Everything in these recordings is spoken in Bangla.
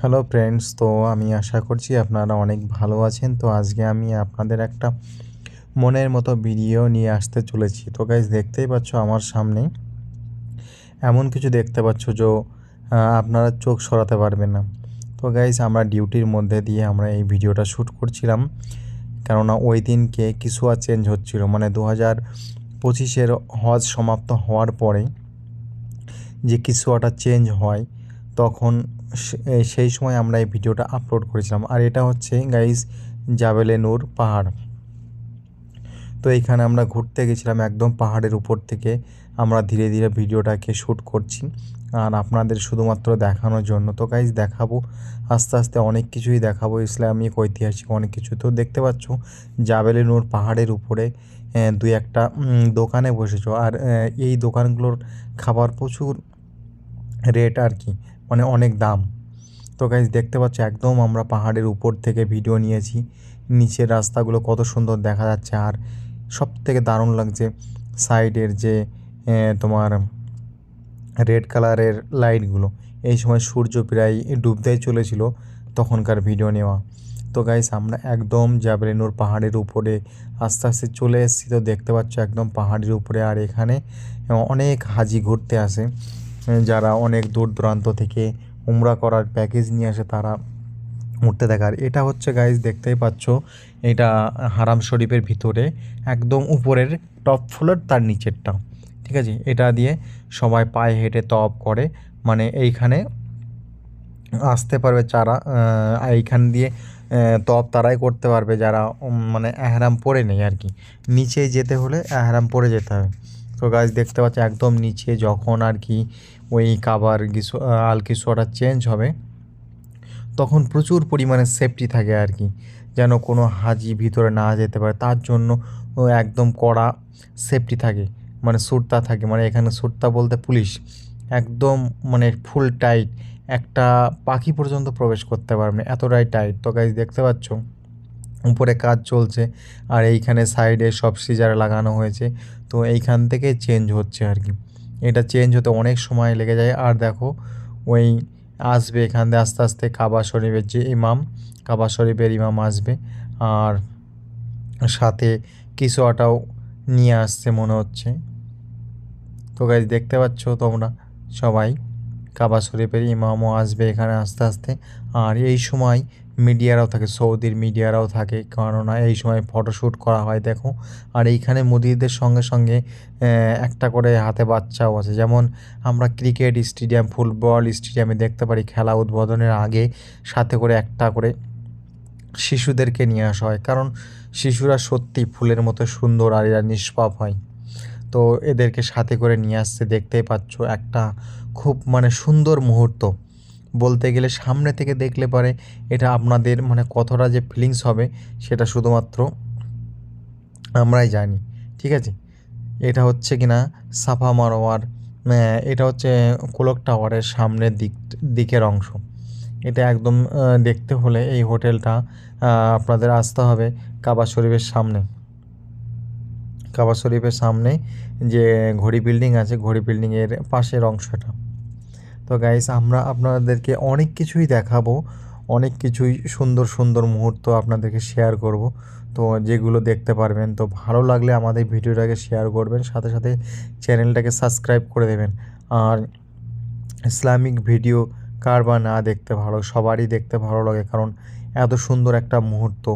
হ্যালো ফ্রেন্ডস তো আমি আশা করছি আপনারা অনেক ভালো আছেন। তো আজকে আমি আপনাদের একটা মনের মতো ভিডিও নিয়ে আসতে চলেছি। তো গাইজ দেখতেই পাচ্ছ আমার সামনে এমন কিছু দেখতে পাচ্ছ যে আপনারা চোখ সরাতে পারবেন না। তো গাইজ আমরা ডিউটির মধ্যে দিয়ে আমরা এই ভিডিওটা শ্যুট করছিলাম। কেননা ওই দিনকে কিছুয়া চেঞ্জ হচ্ছিল। মানে দু হাজার পঁচিশের হজ সমাপ্ত হওয়ার পরে যে কিছুয়াটা চেঞ্জ হয়, তখন সেই সময় আমরা এই ভিডিওটা আপলোড করেছিলাম। আর এটা হচ্ছে গাইস জাবেলে নূর পাহাড়। তো এইখানে আমরা ঘুরতে গেছিলাম একদম পাহাড়ের উপর থেকে। আমরা ধীরে ধীরে ভিডিওটাকে শ্যুট করছি। আর আপনাদের শুধুমাত্র দেখানোর জন্য। তো গাইজ দেখাবো। আস্তে আস্তে অনেক কিছুই দেখাবো। ইসলামিক, ঐতিহাসিক অনেক কিছু। তো দেখতে পাচ্ছ, জাবেলে নূর পাহাড়ের উপরে দুই একটা দোকানে বসেছো। আর এই দোকানগুলোর খাবার প্রচুর রেট আর কি। মানে অনেক দাম। তো গাইজ দেখতে পাচ্ছ একদম আমরা পাহাড়ের উপর থেকে ভিডিও নিয়েছি। নিচের রাস্তাগুলো কত সুন্দর দেখা যাচ্ছে। আর সব থেকে দারুণ লাগছে সাইডের যে তোমার রেড কালারের লাইটগুলো। এই সময় সূর্য প্রায় ডুবতেই চলেছিল তখনকার ভিডিও নেওয়া। তো গাইস আমরা একদম জাবরেনুর পাহাড়ের উপরে আস্তে আস্তে চলে এসেছি। তো দেখতে পাচ্ছ একদম পাহাড়ের উপরে। আর এখানে অনেক হাজি ঘুরতে আসে। যারা অনেক দূর দূরান্ত থেকে উমরা করার প্যাকেজ নিয়ে আসে তারা উঠতে দেখার এটা হচ্ছে গাইজ দেখতেই পাচ্ছ এটা হারাম শরীফের ভিতরে একদম উপরের টপ ফ্লোর তার নিচেরটা ঠিক আছে? এটা দিয়ে সবাই পায়ে হেঁটে তপ করে মানে এইখানে আসতে পারবে আহ, এইখান দিয়ে তপ তারাই করতে পারবে যারা মানে এহরাম পরে নেই আর কি। নিচে যেতে হলে এহরাম পরে যেতে হবে। তো গাছ দেখতে পাচ্ছ একদম নিচে যখন আর কি ওই কাবার কিছু আল কিছুটা চেঞ্জ হবে, তখন প্রচুর পরিমাণে সেফটি থাকে আর কি, যেন কোনো হাজি ভিতরে না যেতে পারে। তার জন্য একদম কড়া সেফটি থাকে মানে সুরতা থাকে মানে এখানে সুরতা বলতে পুলিশ একদম মানে ফুল টাইট একটা পাখি পর্যন্ত প্রবেশ করতে পারবে না, এতটাই টাইট তো গাইজ দেখতে পাচ্ছ? উপরে কাজ চলছে আর এইখানে সাইডে সব সিজার লাগানো হয়েছে। তো এইখান থেকে চেঞ্জ হচ্ছে আর কি। এটা চেঞ্জ হতে অনেক সময় লেগে যায়। আর দেখো, ওই আসবে এখান দিয়ে আস্তে আস্তে কাবা শরীফের যে ইমাম, কাবা শরীফের ইমাম আসবে। আর সাথে কিছু আটাও নিয়ে আসছে মনে হচ্ছে। তো গাইজ দেখতে পাচ্ছ তোমরা সবাই? কাবা শরীফের ইমামও আসবে এখানে আস্তে আস্তে। আর এই সময় মিডিয়ারাও থাকে, সৌদির মিডিয়ারাও থাকে, কেননা এই সময় ফটোশ্যুট করা হয়, দেখো। আর এইখানে মুদিদের সঙ্গে সঙ্গে একটা করে হাতে বাচ্চাও আছে। যেমন আমরা ক্রিকেট স্টেডিয়াম, ফুটবল স্টেডিয়ামে দেখতে পারি, খেলা উদ্বোধনের আগে সাথে করে একটা করে শিশুদেরকে নিয়ে আসা হয়। কারণ শিশুরা সত্যি ফুলের মতো সুন্দর আর এরা নিষ্পাপ হয়। তো এদেরকে সাথে করে নিয়ে আসতে দেখতেই পাচ্ছ একটা খুব মানে সুন্দর মুহূর্ত। বলতে গেলে সামনে থেকে দেখলে পরে এটা আপনাদের মানে কতটা যে ফিলিংস হবে সেটা শুধুমাত্র আমরাই জানি, ঠিক আছে? এটা হচ্ছে কি না সাফা মারোয়ার এটা হচ্ছে কোলক টাওয়ারের সামনের দিক, দিকের অংশ। এটা একদম দেখতে হলে এই হোটেলটা আপনাদের আসতে হবে কাবা শরীফের সামনে। কাবা শরীফের সামনে যে ঘড়ি বিল্ডিং আছে, ঘড়ি বিল্ডিংয়ের পাশের অংশটা। তো গাইস আমরা আপনাদেরকে অনেক কিছুই দেখাবো, অনেক কিছুই সুন্দর সুন্দর মুহূর্ত আপনাদেরকে শেয়ার করব। তো যেগুলো দেখতে পারবেন, তো ভালো লাগলে আমাদের ভিডিওটাকে শেয়ার করবেন, সাথে সাথে চ্যানেলটাকে সাবস্ক্রাইব করে দেবেন। আর ইসলামিক ভিডিও কার বা না দেখতে ভালো, সবারই দেখতে ভালো লাগে, কারণ এত সুন্দর একটা মুহূর্ত।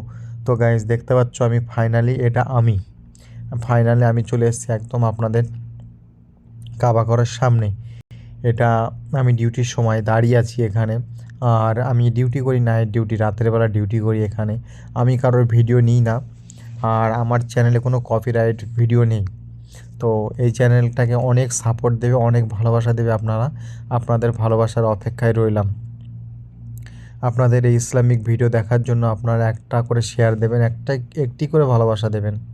তো গাইজ দেখতে পাচ্ছ আমি ফাইনালি এটা আমি। ফাইনালি আমি চলে এসেছি একদম আপনাদের কাবা ঘরের সামনে। এটা আমি ডিউটির সময় দাঁড়িয়ে আছি এখানে। আর আমি ডিউটি করি নাইট ডিউটি রাতের বেলা ডিউটি করি এখানে। আমি কারোর ভিডিও নিই না। আর আমার চ্যানেলে কোনো কপিরাইট ভিডিও নেই। তো এই চ্যানেলটাকে অনেক সাপোর্ট দেবে, অনেক ভালোবাসা দেবে আপনারা। আপনাদের ভালোবাসার অপেক্ষায় রইলাম। আপনাদের এই ইসলামিক ভিডিও দেখার জন্য আপনারা একটা করে শেয়ার দেবেন, একটা, একটি করে ভালোবাসা দেবেন।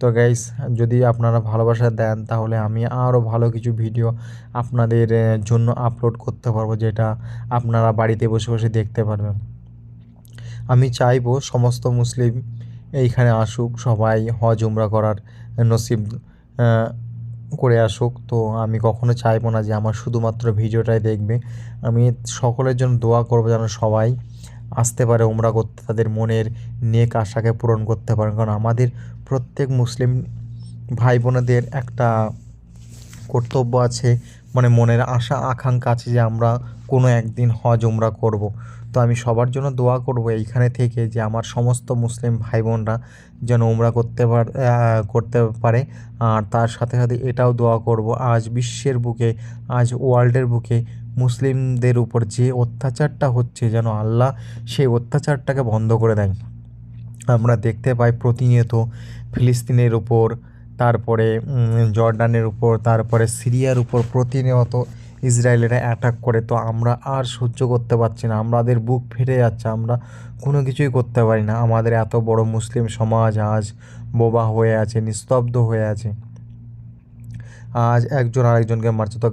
তো গাইস যদি আপনারা ভালোবাসা দেন, তাহলে আমি আরও ভালো কিছু ভিডিও আপনাদের জন্য আপলোড করতে পারব, যেটা আপনারা বাড়িতে বসে বসে দেখতে পারবেন। আমি চাইব সমস্ত মুসলিম এইখানে আসুক, সবাই হজ, উমরা করার নসিব করে আসুক। তো আমি কখনো চাইব না যে আমার শুধুমাত্র ভিডিওটাই দেখবে। আমি সকলের জন্য দোয়া করব যেন সবাই আসতে পারে ওমরা করতে, তাদের মনের নেক আশাকে পূরণ করতে পারে কারণ আমাদের প্রত্যেক মুসলিম ভাই বোনেদের একটা কর্তব্য আছে মানে মনের আশা, আকাঙ্ক্ষা আছে যে আমরা কোনো একদিন হজ, উমরা করব। তো আমি সবার জন্য দোয়া করব এইখানে থেকে যে আমার সমস্ত মুসলিম ভাই বোনরা যেন উমরা করতে পার করতে পারে। আর তার সাথে সাথে এটাও দোয়া করব, আজ বিশ্বের বুকে, আজ ওয়ার্ল্ডের বুকে মুসলিমদের উপর যে অত্যাচারটা হচ্ছে, যেন আল্লাহ সেই অত্যাচারটাকে বন্ধ করে দেয় আমরা দেখতে পাই প্রতিনিয়ত ফিলিস্তিনের উপর, তারপরে জর্ডানের উপর, তারপরে সিরিয়ার উপর প্রতিনিয়ত ইসরায়েলেরা অ্যাটাক করে। তো আমরা আর সহ্য করতে পারছি না। আমাদের বুক ফেটে যাচ্ছে। আমরা কোনো কিছুই করতে পারি না। আমাদের এত বড় মুসলিম সমাজ আজ বোবা হয়ে আছে, নিস্তব্ধ হয়ে আছে। আজ একজন আরেকজনকে মারছে। তো